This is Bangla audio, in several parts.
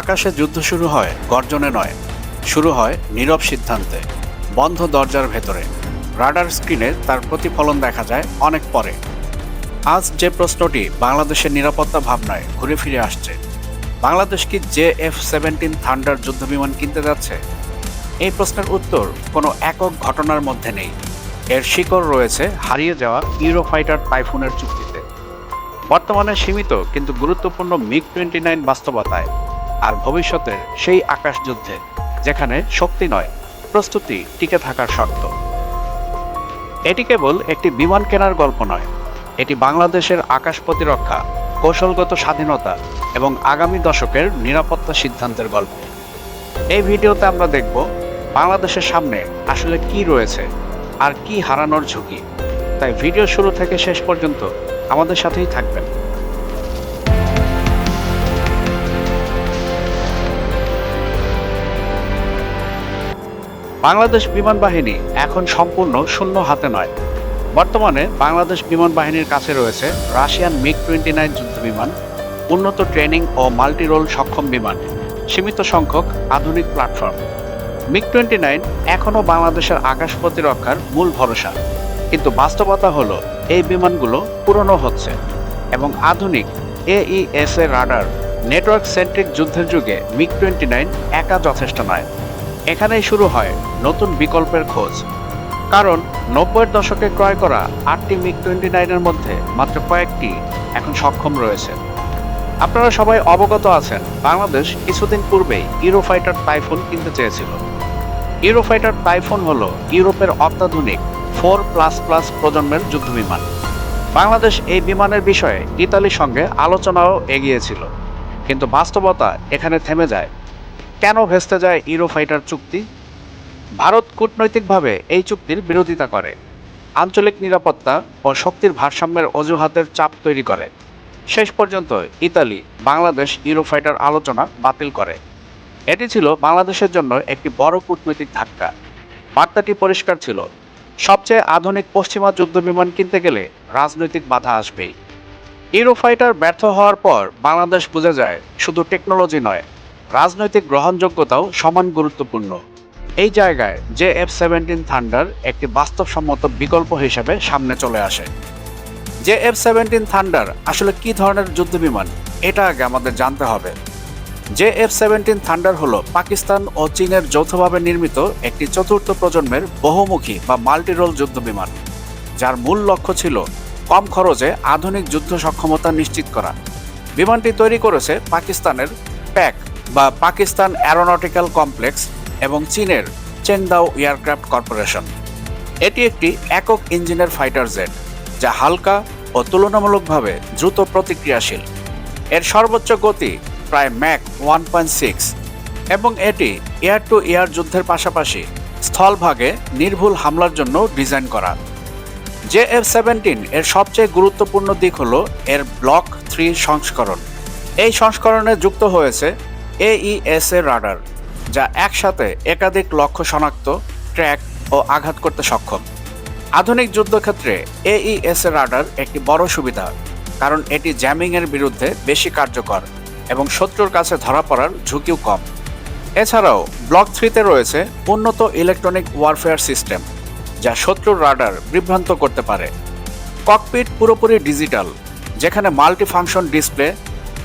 আকাশে যুদ্ধ শুরু হয়, গর্জনে নয়। শুরু হয় নীরব সিদ্ধান্তে, বন্ধ দরজার ভেতরে। রাডার স্ক্রিনে তার প্রতিফলন দেখা যায় অনেক পরে। আজ যে প্রশ্নটি বাংলাদেশের নিরাপত্তা ভাবনায় ঘুরে ফিরে আসছে, বাংলাদেশ কি জে এফ সেভেন্টিন থান্ডার যুদ্ধবিমান কিনতে যাচ্ছে? এই প্রশ্নের উত্তর কোনো একক ঘটনার মধ্যে নেই। এর শিকড় রয়েছে হারিয়ে যাওয়া ইউরোফাইটার টাইফুনের চুক্তিতে। বর্তমানে সীমিত কিন্তু গুরুত্বপূর্ণ মিগ টোয়েন্টি নাইন বাস্তবতায় আর ভবিষ্যতের সেই আকাশ যুদ্ধে যেখানে শক্তি নয়, প্রস্তুতি টিকে থাকার শর্ত। এটি কেবল একটি বিমান কেনার গল্প নয়, এটি বাংলাদেশের আকাশ প্রতিরক্ষা, কৌশলগত স্বাধীনতা এবং আগামী দশকের নিরাপত্তা সিদ্ধান্তের গল্প। এই ভিডিওতে আমরা দেখব বাংলাদেশের সামনে আসলে কি রয়েছে আর কি হারানোর ঝুঁকি। তাই ভিডিও শুরু থেকে শেষ পর্যন্ত আমাদের সাথেই থাকবেন। বাংলাদেশ বিমান বাহিনী এখন সম্পূর্ণ শূন্য হাতে নয়। বর্তমানে বাংলাদেশ বিমান বাহিনীর কাছে রয়েছে রাশিয়ান মিগ টোয়েন্টি নাইন যুদ্ধ বিমান উন্নত ট্রেনিং ও মাল্টি রোল সক্ষম বিমান, সীমিত সংখ্যক আধুনিক প্ল্যাটফর্ম। মিগ টোয়েন্টি নাইন এখনও বাংলাদেশের আকাশ প্রতিরক্ষার মূল ভরসা। কিন্তু বাস্তবতা হলো, এই বিমানগুলো পুরনো হচ্ছে এবং আধুনিক AESA radar network centric যুদ্ধের যুগে মিগ টোয়েন্টি নাইন একা যথেষ্ট নয়। এখানেই শুরু হয় নতুন বিকল্পের খোঁজ। কারণ নব্বইয়ের দশকে ক্রয় করা আটটি মিগ টোয়েন্টি নাইনের মধ্যে মাত্র কয়েকটি এখন সক্ষম রয়েছে। আপনারা সবাই অবগত আছেন, বাংলাদেশ কিছুদিন পূর্বেই ইউরোফাইটার টাইফুন কিনতে চেয়েছিল। ইউরোফাইটার টাইফুন হল ইউরোপের অত্যাধুনিক ফোর প্লাস প্লাস প্রজন্মের যুদ্ধবিমান। বাংলাদেশ এই বিমানের বিষয়ে ইতালির সঙ্গে আলোচনাও এগিয়েছিল কিন্তু বাস্তবতা এখানে থেমে যায়। কেন ভেস্তে যায় ইউরোফাইটার চুক্তি? ভারত কূটনৈতিকভাবে এই চুক্তির বিরোধিতা করে। আঞ্চলিক নিরাপত্তা ও শক্তির ভারসাম্যের অজুহাতের চাপ তৈরি করে। শেষ পর্যন্ত ইতালি, বাংলাদেশ ইউরোফাইটার আলোচনা বাতিল করে। এটি ছিল বাংলাদেশের জন্য একটি বড় কূটনৈতিক ধাক্কা। বার্তাটি পরিষ্কার ছিল, সবচেয়ে আধুনিক পশ্চিমা যুদ্ধবিমান কিনতে গেলে রাজনৈতিক বাধা আসবেই। ইউরোফাইটার ব্যর্থ হওয়ার পর বাংলাদেশ বুঝে যায়, শুধু টেকনোলজি নয় রাজনৈতিক গ্রহণযোগ্যতাও সমান গুরুত্বপূর্ণ। এই জায়গায় জে এফ সেভেন্টিন থান্ডার একটি বাস্তবসম্মত বিকল্প হিসেবে সামনে চলে আসে। জে এফ সেভেন্টিন থান্ডার আসলে কি ধরনের যুদ্ধবিমান? এটা আগে আমাদের জানতে হবে। জে এফ সেভেন্টিন থান্ডার হলো পাকিস্তান ও চীনের যৌথভাবে নির্মিত একটি চতুর্থ প্রজন্মের বহুমুখী বা মাল্টিরোল যুদ্ধবিমান, যার মূল লক্ষ্য ছিল কম খরচে আধুনিক যুদ্ধ সক্ষমতা নিশ্চিত করা। বিমানটি তৈরি করেছে পাকিস্তানের প্যাক বা পাকিস্তান অ্যারোনটিক্যাল কমপ্লেক্স এবং চীনের চেংদাও এয়ারক্রাফট কর্পোরেশন। এটি একটি একক ইঞ্জিনের ফাইটার জেট, যা হালকা ও তুলনামূলকভাবে দ্রুত প্রতিক্রিয়াশীল। এর সর্বোচ্চ গতি প্রায় ম্যাক ওয়ান পয়েন্ট সিক্স এবং এটি এয়ার টু এয়ার যুদ্ধের পাশাপাশি স্থলভাগে নির্ভুল হামলার জন্য ডিজাইন করা। জে এফ সেভেন্টিন এর সবচেয়ে গুরুত্বপূর্ণ দিক হল এর ব্লক থ্রি সংস্করণ। এই সংস্করণে যুক্ত হয়েছে এইএস এর রাডার, যা একসাথে একাধিক লক্ষ্য শনাক্ত, ট্র্যাক ও আঘাত করতে সক্ষম। আধুনিক যুদ্ধক্ষেত্রে এইএস এর রাডার একটি বড় সুবিধা, কারণ এটি জ্যামিংয়ের বিরুদ্ধে বেশি কার্যকর এবং শত্রুর কাছে ধরা পড়ার ঝুঁকিও কম। এছাড়াও, ব্লক থ্রিতে রয়েছে উন্নত ইলেকট্রনিক ওয়ারফেয়ার সিস্টেম, যা শত্রুর রাডার বিভ্রান্ত করতে পারে। ককপিট পুরোপুরি ডিজিটাল, যেখানে multifunction display,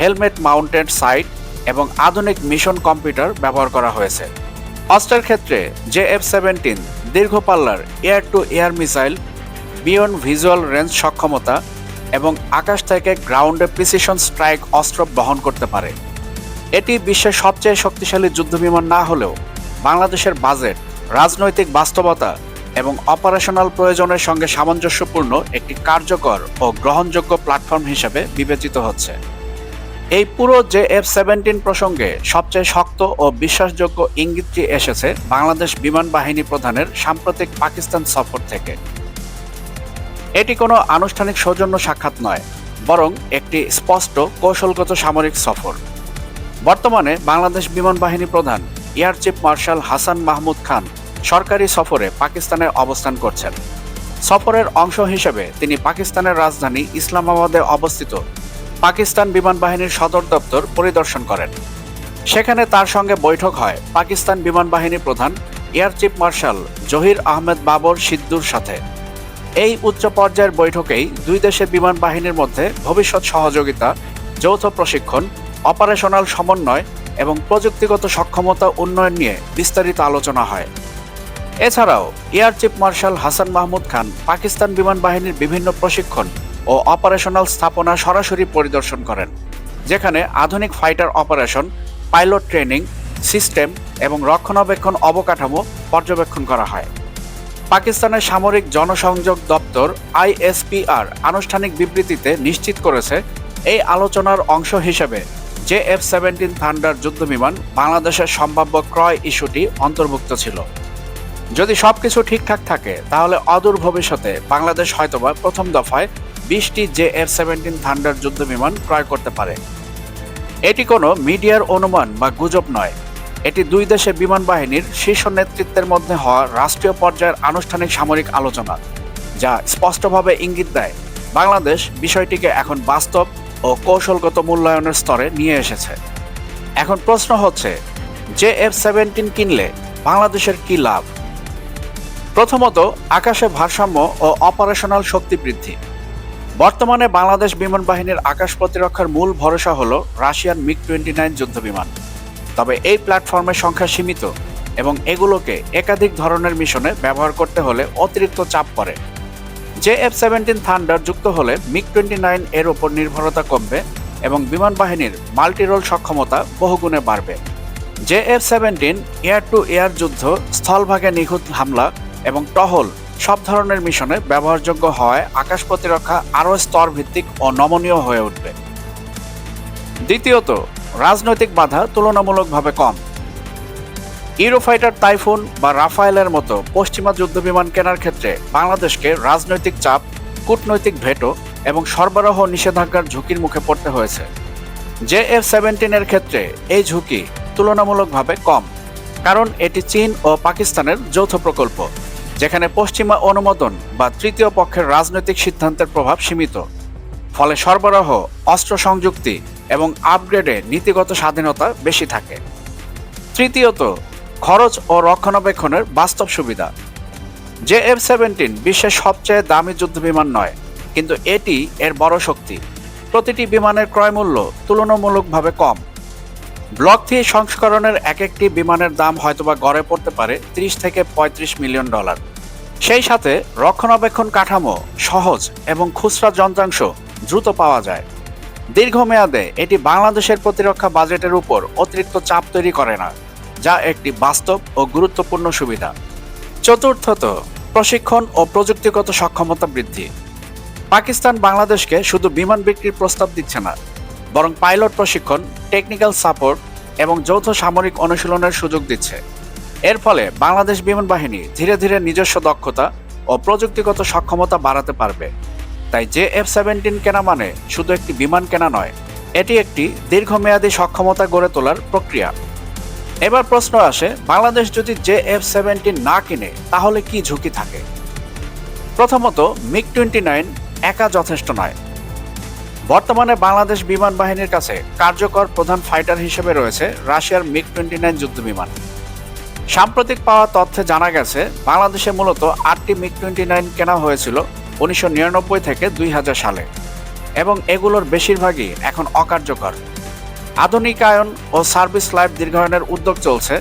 helmet mounted sight এবং আধুনিক মিশন কম্পিউটার ব্যবহার করা হয়েছে। অস্ত্রের ক্ষেত্রে জে এফ সেভেন্টিন, দীর্ঘ পাল্লার air to air missile beyond visual range সক্ষমতা এবং আকাশ থেকে গ্রাউন্ডে প্রিসিশন স্ট্রাইক অস্ত্র বহন করতে পারে। এটি বিশ্বের সবচেয়ে শক্তিশালী যুদ্ধবিমান না হলেও বাংলাদেশের বাজেট, রাজনৈতিক বাস্তবতা এবং অপারেশনাল প্রয়োজনের সঙ্গে সামঞ্জস্যপূর্ণ একটি কার্যকর ও গ্রহণযোগ্য প্ল্যাটফর্ম হিসেবে বিবেচিত হচ্ছে। এই পুরো জে এফ সেভেন্টিন প্রসঙ্গে সবচেয়ে শক্ত ও বিশ্বাসযোগ্য ইঙ্গিতটি এসেছে বাংলাদেশ বিমান বাহিনী প্রধানের সাম্প্রতিক পাকিস্তান সফর থেকে। এটি কোনো আনুষ্ঠানিক সৌজন্য সাক্ষাৎ নয়, বরং একটি স্পষ্ট কৌশলগত সামরিক সফর। বর্তমানে বাংলাদেশ বিমান বাহিনী প্রধান air chief marshal Hasan Mahmud Khan সরকারি সফরে পাকিস্তানে অবস্থান করছেন। সফরের অংশ হিসেবে তিনি পাকিস্তানের রাজধানী ইসলামাবাদে অবস্থিত পাকিস্তান বিমান বাহিনীর সদর দপ্তর পরিদর্শন করেন। সেখানে তার সঙ্গে বৈঠক হয় পাকিস্তান বিমান বাহিনী প্রধান air chief marshal Zaheer Ahmed Babar সিদ্দুর সাথে। এই উচ্চ পর্যায়ের বৈঠকেই দুই দেশের বিমান বাহিনীর মধ্যে ভবিষ্যৎ সহযোগিতা, যৌথ প্রশিক্ষণ, অপারেশনাল সমন্বয় এবং প্রযুক্তিগত সক্ষমতা উন্নয়ন নিয়ে বিস্তারিত আলোচনা হয়। এছাড়াও air chief marshal Hasan Mahmud Khan Pakistan বিমান বাহিনীর বিভিন্ন প্রশিক্ষণ ও অপারেশনাল স্থাপনা সরাসরি পরিদর্শন করেন, যেখানে আধুনিক fighter operation, pilot training, system এবং রক্ষণাবেক্ষণ অবকাঠামো পর্যবেক্ষণ করা হয়। পাকিস্তানের সামরিক জনসংযোগ দপ্তর আইএসপিআর আনুষ্ঠানিক বিবৃতিতে নিশ্চিত করেছে, এই আলোচনার অংশ হিসেবে জে এফ সেভেন্টিন থান্ডার যুদ্ধবিমান বাংলাদেশের সম্ভাব্য ক্রয় ইস্যুটি অন্তর্ভুক্ত ছিল। যদি সবকিছু ঠিকঠাক থাকে, তাহলে অদূর ভবিষ্যতে বাংলাদেশ হয়তোবা প্রথম দফায় বিশটি জে এফ সেভেন্টিন থান্ডার যুদ্ধ বিমান ক্রয় করতে পারে। এটি কোনো মিডিয়ার অনুমান বা গুজব নয়। এটি দুই দেশের বিমান বাহিনীর শীর্ষ নেতৃত্বের মধ্যে হওয়া রাষ্ট্রীয় পর্যায়ের আনুষ্ঠানিক সামরিক আলোচনা, যা স্পষ্টভাবে ইঙ্গিত দেয়, বাংলাদেশ বিষয়টিকে এখন বাস্তব ও কৌশলগত মূল্যায়নের স্তরে নিয়ে এসেছে। এখন প্রশ্ন হচ্ছে, জে এফ সেভেন্টিন কিনলে বাংলাদেশের কি লাভ? প্রথমত, আকাশে ভারসাম্য ও অপারেশনাল শক্তি বৃদ্ধি। বর্তমানে বাংলাদেশ বিমান বাহিনীর আকাশ প্রতিরক্ষার মূল ভরসা হল রাশিয়ান মিগ টোয়েন্টি নাইন যুদ্ধবিমান তবে এই প্ল্যাটফর্মের সংখ্যা সীমিত এবং এগুলোকে একাধিক ধরনের মিশনে ব্যবহার করতে হলে অতিরিক্ত চাপ পড়ে। জে এফ সেভেন্টিন থান্ডার যুক্ত হলে মিগ টোয়েন্টি নাইন এর ওপর নির্ভরতা কমবে এবং বিমান বাহিনীর মাল্টিরোল সক্ষমতা বহুগুণে বাড়বে। J F seventeen air to air যুদ্ধ, স্থলভাগে নিখুঁত হামলা এবং টহল সব ধরনের মিশনে ব্যবহারযোগ্য হওয়ায় আকাশ প্রতিরক্ষা আরও স্তরভিত্তিক ও নমনীয় হয়ে উঠবে। দ্বিতীয়ত, রাজনৈতিক বাধা তুলনামূলকভাবে কম। ইউরোফাইটার টাইফুন বা রাফায়েলের মতো পশ্চিমা যুদ্ধবিমান কেনার ক্ষেত্রে বাংলাদেশকে রাজনৈতিক চাপ, কূটনৈতিক ভেটো এবং সরবরাহ নিষেধাজ্ঞার ঝুঁকির মুখে পড়তে হয়েছে। জে এফ সেভেন্টিনের ক্ষেত্রে এই ঝুঁকি তুলনামূলকভাবে কম, কারণ এটি চীন ও পাকিস্তানের যৌথ প্রকল্প। যেখানে পশ্চিমা অনুমোদন বা তৃতীয় পক্ষের রাজনৈতিক সিদ্ধান্তের প্রভাব সীমিত। ফলে সরবরাহ অস্ত্র সংযুক্তি এবং আপগ্রেডে নীতিগত স্বাধীনতা বেশি থাকে। তৃতীয়ত, খরচ ও রক্ষণাবেক্ষণের বাস্তব সুবিধা। জে এফ সেভেন্টিন বিশ্বের সবচেয়ে দামি যুদ্ধবিমান নয়, কিন্তু এটি এর বড় শক্তি। প্রতিটি বিমানের ক্রয় মূল্য তুলনামূলকভাবে কম। ব্লক থ্রি সংস্করণের এক একটি বিমানের দাম হয়তোবা গড়ে পড়তে পারে ত্রিশ থেকে পঁয়ত্রিশ মিলিয়ন ডলার। সেই সাথে রক্ষণাবেক্ষণ কাঠামো সহজ এবং খুচরা যন্ত্রাংশ দ্রুত পাওয়া যায়। দীর্ঘমেয়াদে এটি বাংলাদেশের প্রতিরক্ষা বাজেটের উপর অতিরিক্ত চাপ তৈরি করে না, যা একটি বাস্তব ও গুরুত্বপূর্ণ সুবিধা। চতুর্থত, প্রশিক্ষণ ও প্রযুক্তিগত সক্ষমতা বৃদ্ধি। পাকিস্তান বাংলাদেশকে শুধু বিমান বিক্রির প্রস্তাব দিচ্ছে না বরং পাইলট প্রশিক্ষণ টেকনিক্যাল সাপোর্ট এবং যৌথ সামরিক অনুশীলনের সুযোগ দিচ্ছে। এর ফলে বাংলাদেশ বিমান বাহিনী ধীরে ধীরে নিজস্ব দক্ষতা ও প্রযুক্তিগত সক্ষমতা বাড়াতে পারবে। তাই জে এফ সেভেন্টিন কেনা মানে শুধু একটি বিমান কেনা নয়, এটি একটি দীর্ঘমেয়াদী সক্ষমতা গড়ে তোলার প্রক্রিয়া। এবার প্রশ্ন আসে, বাংলাদেশ যদি জে এফ সেভেন্টিন না কিনে, তাহলে কি ঝুঁকি থাকে? প্রথমত, মিগ টোয়েন্টি নাইন একা যথেষ্ট নয়। বর্তমানে বাংলাদেশ বিমান বাহিনীর কাছে কার্যকর প্রধান ফাইটার হিসেবে রয়েছে রাশিয়ার মিগ টোয়েন্টি নাইন যুদ্ধবিমান সাম্প্রতিক পাওয়া তথ্যে জানা গেছে, বাংলাদেশে মূলত আটটি মিগ টোয়েন্টি নাইন কেনা হয়েছিল উনিশশো নিরানব্বই থেকে দুই হাজার সালে, এবং এগুলোর বেশিরভাগই এখন অকার্যকর। আধুনিকায়ন ও সার্ভিস লাইফ দীর্ঘায়নের উদ্যোগ চলছে।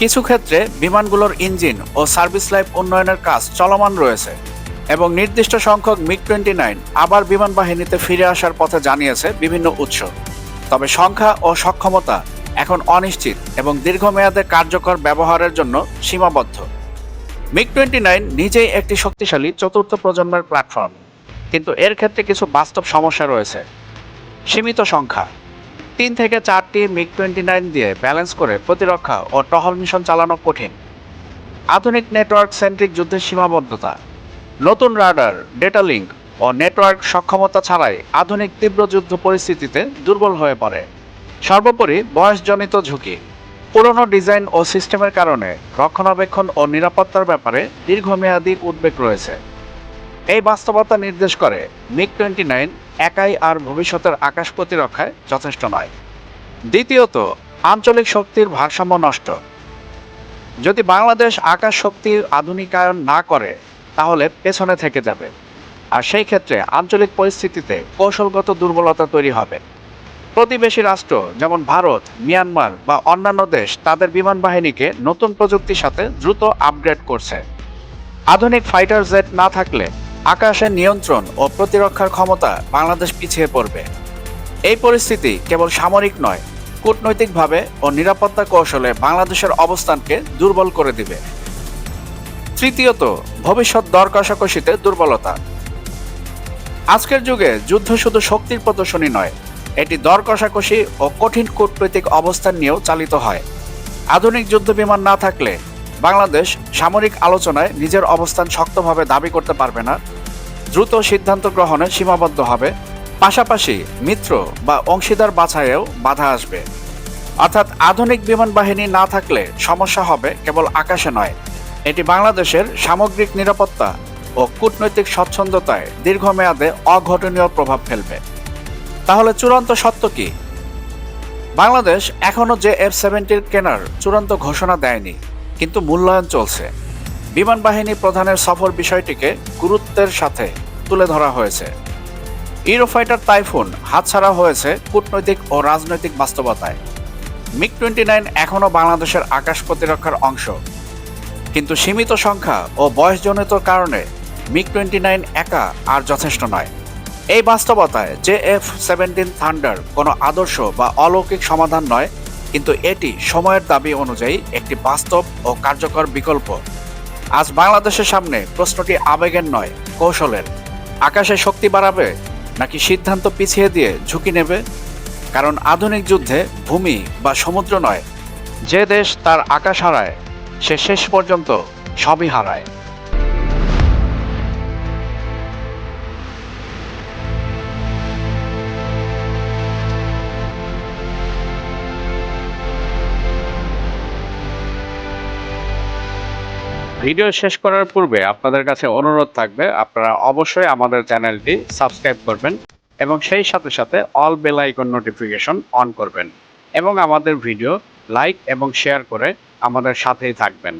কিছু ক্ষেত্রে বিমানগুলোর ইঞ্জিন ও সার্ভিস লাইফ উন্নয়নের কাজ চলমান রয়েছে। এবং নির্দিষ্ট সংখ্যক মিগ টোয়েন্টি নাইন আবার বিমান বাহিনীতে ফিরে আসার পথে জানিয়েছে বিভিন্ন উৎস। তবে সংখ্যা ও সক্ষমতা এখন অনিশ্চিত এবং দীর্ঘমেয়াদে কার্যকর ব্যবহারের জন্য সীমাবদ্ধ। মিগ টোয়েন্টি নাইন নিজেই একটি শক্তিশালী চতুর্থ প্রজন্মের প্ল্যাটফর্ম। কিন্তু এর ক্ষেত্রে কিছু বাস্তব সমস্যা রয়েছে। সীমিত সংখ্যা। তিন থেকে চারটি মিগ টোয়েন্টি নাইন দিয়ে ব্যালেন্স করে প্রতিরক্ষা ও টহল মিশন চালানো কঠিন। আধুনিক নেটওয়ার্ক সেন্ট্রিক যুদ্ধের সীমাবদ্ধতা। নতুন রাডার ডেটা লিঙ্ক ও নেটওয়ার্ক সক্ষমতা ছাড়াই আধুনিক তীব্র যুদ্ধ পরিস্থিতিতে দুর্বল হয়ে পড়ে। সর্বোপরি বয়সজনিত ঝুঁকি। পুরনো ডিজাইন ও সিস্টেমের কারণে রক্ষণাবেক্ষণ ও নিরাপত্তার ব্যাপারে দীর্ঘমেয়াদী উদ্বেগ রয়েছে। এই বাস্তবতা নির্দেশ করে মিগ টোয়েন্টি নাইন একাই আর ভবিষ্যতের আকাশ প্রতিরক্ষায় যথেষ্ট নয়। দ্বিতীয়ত, আঞ্চলিক শক্তির ভারসাম্য নষ্ট। যদি বাংলাদেশ আকাশ শক্তির আধুনিকায়ন না করে তাহলে পেছনে থেকে যাবে। আর সেই ক্ষেত্রে আঞ্চলিক পরিস্থিতিতে কৌশলগত দুর্বলতা তৈরি হবে। প্রতিবেশী রাষ্ট্র, যেমন ভারত, মিয়ানমার বা অন্যান্য দেশ, তাদের বিমান বাহিনীকে নতুন প্রযুক্তির সাথে দ্রুত আপগ্রেড করছে। আধুনিক ফাইটার জেট না থাকলে আকাশের নিয়ন্ত্রণ ও প্রতিরক্ষার ক্ষমতা বাংলাদেশ পিছিয়ে পড়বে। এই পরিস্থিতি কেবল সামরিক নয়, কূটনৈতিকভাবে ও নিরাপত্তা কৌশলে বাংলাদেশের অবস্থানকে দুর্বল করে দিবে। তৃতীয়ত, ভবিষ্যৎ দর কষাকষিতে দুর্বলতা। আজকের যুগে যুদ্ধ শুধু শক্তির প্রদর্শনী নয়, এটি দর কষাকষি ও কঠিন কূটনৈতিক অবস্থান নিয়েও চালিত হয়। আধুনিক যুদ্ধ বিমান না থাকলে বাংলাদেশ সামরিক আলোচনায় নিজের অবস্থান শক্তভাবে দাবি করতে পারবে না, দ্রুত সিদ্ধান্ত গ্রহণে সীমাবদ্ধ হবে, পাশাপাশি মিত্র বা অংশীদার বাছাইয়েও বাধা আসবে। অর্থাৎ আধুনিক বিমান বাহিনী না থাকলে সমস্যা হবে কেবল আকাশে নয় এটি বাংলাদেশের সামগ্রিক নিরাপত্তা ও কূটনৈতিক স্বচ্ছন্দতায় দীর্ঘমেয়াদে অঘটনীয় প্রভাব ফেলবে। তাহলে চূড়ান্ত সত্য কি? বাংলাদেশ এখনও যে এফ সেভেন্টির কেনার চূড়ান্ত ঘোষণা দেয়নি, কিন্তু মূল্যায়ন চলছে। বিমান বাহিনী প্রধানের সফর বিষয়টিকে গুরুত্বের সাথে তুলে ধরা হয়েছে। ইউরোফাইটার তাইফুন হাতছাড়া হয়েছে কূটনৈতিক ও রাজনৈতিক বাস্তবতায়। মিগ টোয়েন্টি নাইন এখনও বাংলাদেশের আকাশ প্রতিরক্ষার অংশ। কিন্তু সীমিত সংখ্যা ও বয়সজনিত কারণে মিগ টোয়েন্টি নাইন একা আর যথেষ্ট নয়। এই বাস্তবতায় জে এফ সেভেন্টিন থান্ডার কোনো আদর্শ বা অলৌকিক সমাধান নয়, কিন্তু এটি সময়ের দাবি অনুযায়ী একটি বাস্তব ও কার্যকর বিকল্প। আজ বাংলাদেশের সামনে প্রশ্নটি আবেগের নয়, কৌশলের। আকাশে শক্তি বাড়াবে নাকি সিদ্ধান্ত পিছিয়ে দিয়ে ঝুঁকি নেবে? কারণ আধুনিক যুদ্ধে ভূমি বা সমুদ্র নয়, যে দেশ তার আকাশ হারায় সে শেষ পর্যন্ত সবই হারায়। ভিডিও শেষ করার পূর্বে আপনাদের কাছে অনুরোধ থাকবে, আপনারা অবশ্যই আমাদের চ্যানেলটি সাবস্ক্রাইব করবেন এবং সেই সাথে সাথে all bell icon notification on করবেন এবং আমাদের ভিডিও লাইক এবং শেয়ার করে আমাদের সাথেই থাকবেন।